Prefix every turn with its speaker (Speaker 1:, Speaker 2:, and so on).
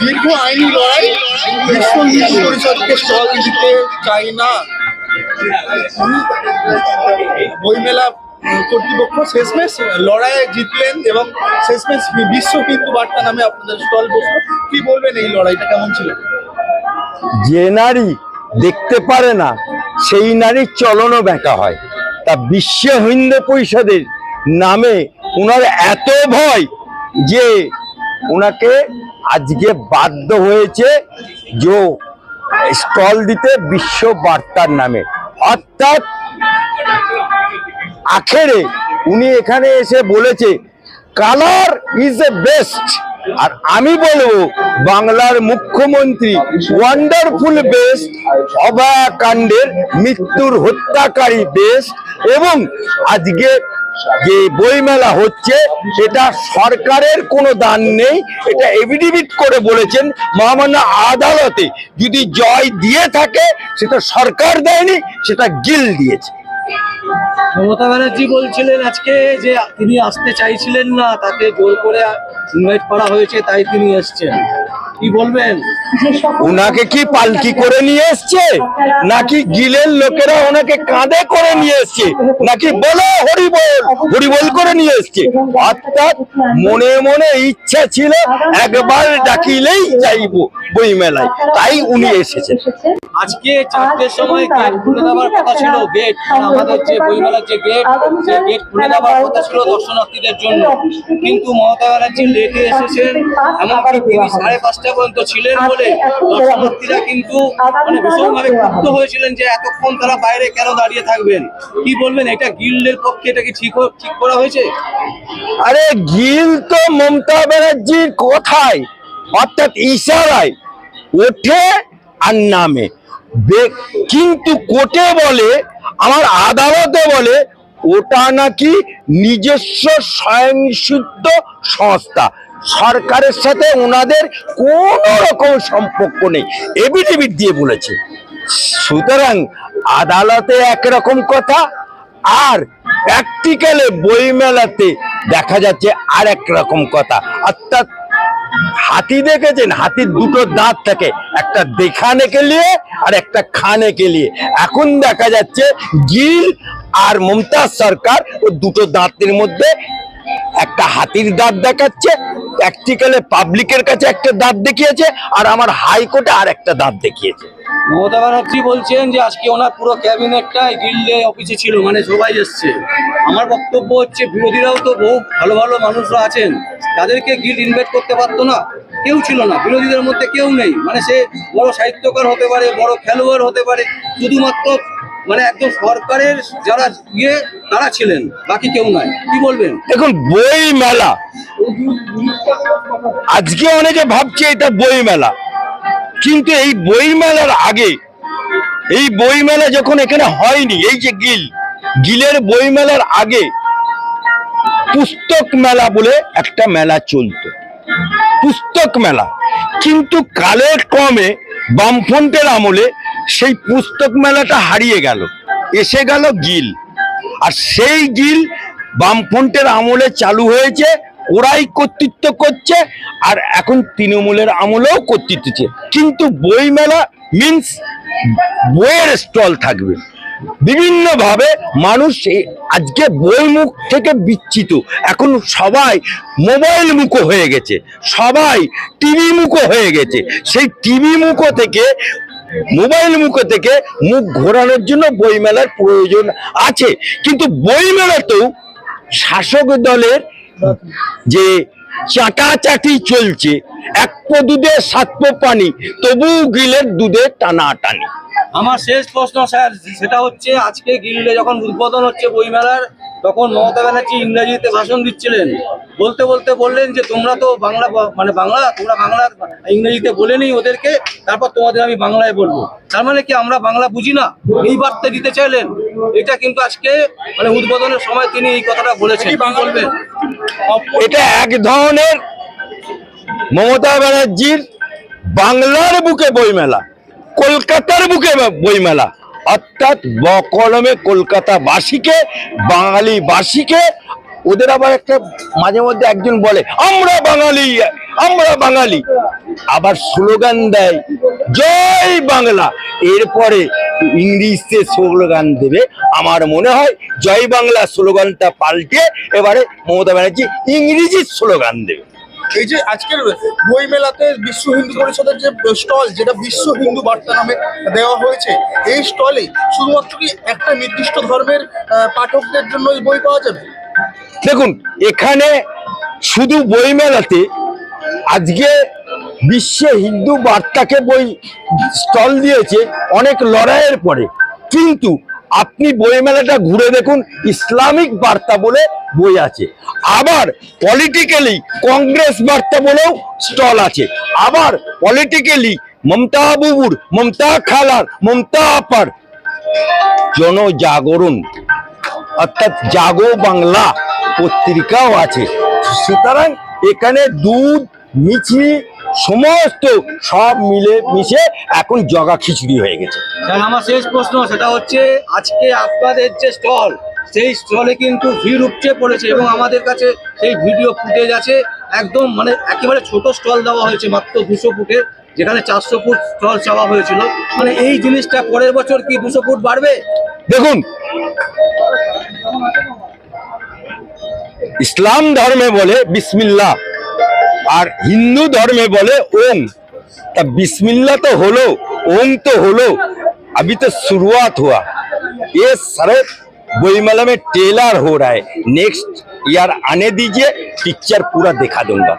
Speaker 1: দীর্ঘ আইনি লড়াই বিশ্ব হিন্দু পরিষদকে স্টল দিতে চাই না। বইমেলা কর্তৃপক্ষ শেষমেশ লড়াইয়ে জিতলেন এবং শেষমেশ বিশ্ব হিন্দু বার্তা নামে আপনাদের স্টল বসল। কি বলবেন এই লড়াইটা কেমন ছিল?
Speaker 2: যে নারী দেখতে পারে না, সেই নারীর চলনও ব্যাকা হয়। তা বিশ্ব হিন্দু পরিষদের নামে ওনার এত ভয় যে ওনাকে আজকে বাধ্য হয়েছে যে স্টল দিতে বিশ্ব বার্তার নামে। অর্থাৎ আখেরে উনি এখানে এসে বলেছে, কালার ইজ এ বেস্ট। আর আমি বলব, বাংলার মুখ্যমন্ত্রী ওয়ান্ডারফুল বেস্ট, অভয়াকাণ্ডের মৃত্যুর হত্যাকারী বেস্ট এবং আজকে যে বইমেলা হচ্ছে এটা সরকারের কোনো দান নেই। এটা এভিডিভিট করে বলেছেন মহামান্য আদালতে। যদি জয় দিয়ে থাকে, সেটা সরকার দেয়নি, সেটা গিল দিয়েছে।
Speaker 3: মমতা ব্যানার্জি বলছিলেন আজকে যে তিনি আসতে চাইছিলেন না, তাকে জোর করে ইনভাইট করা হয়েছে, তাই তিনি এসছেন। কি বলবেন?
Speaker 2: ওনাকে কি পালকি করে নিয়ে এসছে? নাকি গিলের লোকেরা ওনাকে কাঁধে করে নিয়ে এসছে? নাকি বলো হরিবল হরিবল করে নিয়ে এসছে? অর্থাৎ মনে মনে ইচ্ছা ছিল একবার ডাকিলেই যাইবো বই মেলায় তাই উনি এসেছেন।
Speaker 3: আজকে চারটের সময় গেট খুলে দেওয়ার কথা ছিল গেট আমাদের যে বইমেলার যে গেট যে গেট খুলে দেওয়ার কথা ছিল দর্শনার্থীদের জন্য। কিন্তু মমতা ব্যানার্জি লেটে এসেছেন এমনকি তিনি সাড়ে পাঁচটা পর্যন্ত ছিলেন বলে দর্শনার্থীরা কিন্তু মানে ভীষণভাবে ক্ষুব্ধ হয়েছিলেন যে এতক্ষণ তারা বাইরে কেন দাঁড়িয়ে থাকবেন? কি বলবেন? এটা গিল্ডের পক্ষে এটা কি ঠিক ঠিক করা হয়েছে?
Speaker 2: আরে গিল তো মমতা ব্যানার্জির কথায় অর্থাৎ ইশারায় ওঠে আর নামে। কিন্তু কোর্টে বলে আমার আদালতে বলে ওটা নাকি নিজস্ব স্বয়ংসিদ্ধ সংস্থা। সরকারের সাথে ওনাদের কোনো রকম সম্পর্ক নেই। এবিডিবিট দিয়ে বলেছে। সুতরাং আদালতে একরকম কথা, আর প্র্যাকটিক্যালে বইমেলাতে দেখা যাচ্ছে আর এক রকম কথা। অর্থাৎ হাতি দেখেছেন? হাতির দুটো দাঁত থাকে, একটা দেখানে কে লিয়ে আর একটা খানে কে লিয়ে এখন দেখা যাচ্ছে গিল আর মমতাজ সরকার ও দুটো দাঁতের মধ্যে একটা হাতির দাঁত দেখাচ্ছে প্র্যাকটিক্যালে পাবলিকের কাছে একটা দাঁত দেখিয়েছে আর আমার হাইকোর্টে আর একটা দাঁত দেখিয়েছে।
Speaker 3: মমতা ব্যানার্জি বলছেন যে আজকে ওনার পুরো ক্যাবিনেটটাই গিল্ডে অফিসে ছিল মানে সবাই এসছে। আমার বক্তব্য হচ্ছে বিরোধীরাও তো বহু ভালো ভালো মানুষরা আছেন তাদেরকে গিল্ড ইনভাইট করতে পারতো না। কেউ ছিল না বিরোধীদের মধ্যে কেউ নেই। মানে সে বড় সাহিত্যকার হতে পারে বড় খেলোয়াড় হতে পারে শুধুমাত্র মানে একদম সরকারের যারা ইয়ে তারা ছিলেন বাকি কেউ নাই। কি বলবেন?
Speaker 2: দেখুন বই মেলা আজকে অনেকে ভাবছে এটা বই মেলা কিন্তু এই বই মেলার আগে, এই বই মেলা যখন এখানে হয়নি, এই যে গিল, গিলের বই মেলার আগে পুস্তক মেলা বলে একটা মেলা চলতো। পুস্তক মেলা। কিন্তু কালের ক্রমে, বামফ্রন্টের আমলে সেই পুস্তক মেলাটা হারিয়ে গেল। এসে গেল গিল। আর সেই গিল বামফ্রন্টের আমলে চালু হয়েছে ওরাই কর্তৃত্ব করছে, আর এখন তৃণমূলের আমলেও কর্তৃত্ব। কিন্তু বই মেলা মিন্স বইয়ের স্টল থাকবে। বিভিন্ন ভাবে মানুষ আজকে বই মুখ থেকে বিচ্ছিত। এখন সবাই মোবাইল মুখো হয়ে গেছে। সবাই টিভি মুখো হয়ে গেছে। সেই টিভি মুখো থেকে মোবাইল মুখো থেকে মুখ ঘোরানোর জন্য বইমেলার প্রয়োজন আছে। কিন্তু বইমেলাতেও শাসক দলের যে চাটাচাটি চলছে, এক পো দুধে, সাত পো পানি তবু গিলের দুধে টানা টানি
Speaker 3: আমার শেষ প্রশ্ন স্যার, সেটা হচ্ছে আজকে গিল্ডে যখন উদ্বোধন হচ্ছে বইমেলার তখন মমতা ব্যানার্জি ইংরেজিতে ভাষণ দিচ্ছিলেন। বলতে বলতে বললেন যে, তোমরা তো বাংলা মানে বাংলা, তোমরা বাংলা ইংরেজিতে বলে নেই ওদেরকে, তারপর তোমাদের আমি বাংলায় বলব। তার মানে কি আমরা বাংলা বুঝি না? এই বার্তা দিতে চাইলেন? এটা কিন্তু আজকে মানে উদ্বোধনের সময় তিনি এই কথাটা বলেছেন।
Speaker 2: এটা এক ধরনের মমতা ব্যানার্জির বাংলার বুকে বইমেলা, কলকাতার বুকে বইমেলা, অর্থাৎ বকলমে কলকাতাবাসীকে, বাঙালিবাসীকে, ওদের আবার একটা মাঝে মধ্যে একজন বলে, আমরা বাঙালি আমরা বাঙালি। আবার স্লোগান দেয় জয় বাংলা। এরপরে ইংলিশে স্লোগান দেবে। আমার মনে হয় জয় বাংলা স্লোগানটা পাল্টে এবারে মমতা ব্যানার্জি ইংরেজির স্লোগান দেবে।
Speaker 1: এই যে আজকের বই মেলাতে বিশ্ব হিন্দু পরিষদের যে স্টল যেটা বিশ্ব হিন্দু বার্তা নামে দেওয়া হয়েছে এই স্টলে শুধুমাত্র কি একটা নির্দিষ্ট ধর্মের পাঠকদের জন্য এই বই পাওয়া যাবে?
Speaker 2: দেখুন এখানে শুধু বইমেলাতে আজকে বিশ্বে হিন্দু বার্তাকে বই স্টল দিয়েছে অনেক লড়াইয়ের পরে। কিন্তু আপনি বইমেলাটা ঘুরে দেখুন, ইসলামিক বার্তা বলে বই আছে। আবার পলিটিক্যালি কংগ্রেস বার্তা বলেও স্টল আছে। আবার পলিটিক্যালি মমতা বুবুর, মমতা খালার, মমতা আপার জনজাগরণ অর্থাৎ জাগো বাংলা পত্রিকাও আছে। সুতরাং এখানে দুধ মিছি সমস্ত সব মিলে মিশে এখন জগা খিচুড়ি হয়ে গেছে।
Speaker 3: স্যার আমার শেষ প্রশ্ন সেটা হচ্ছে আজকে আপনাদের যে স্টল সেই স্টলে কিন্তু ভিড় উপচে পড়েছে এবং আমাদের কাছে সেই ভিডিও ফুটেজ আছে। একদম মানে একেবারে ছোট স্টল দেওয়া হয়েছে মাত্র দুশো ফুটের যেখানে চারশো ফুট স্টল চাওয়া হয়েছিল। মানে এই জিনিসটা পরের বছর কি দুশো ফুট বাড়বে?
Speaker 2: দেখুন ইসলাম ধর্মে বলে বিসমিল্লাহ। আর হিন্দু ধর্মে বলে ওম তা बिस्मिल्लाह तो হলো ओम तो হলো अभी तो शुरुआत हुआ ये सारे बोईमला में टेलर हो रहा है नेक्स्ट ईयर आने दीजिए पिक्चर पूरा दिखा दूंगा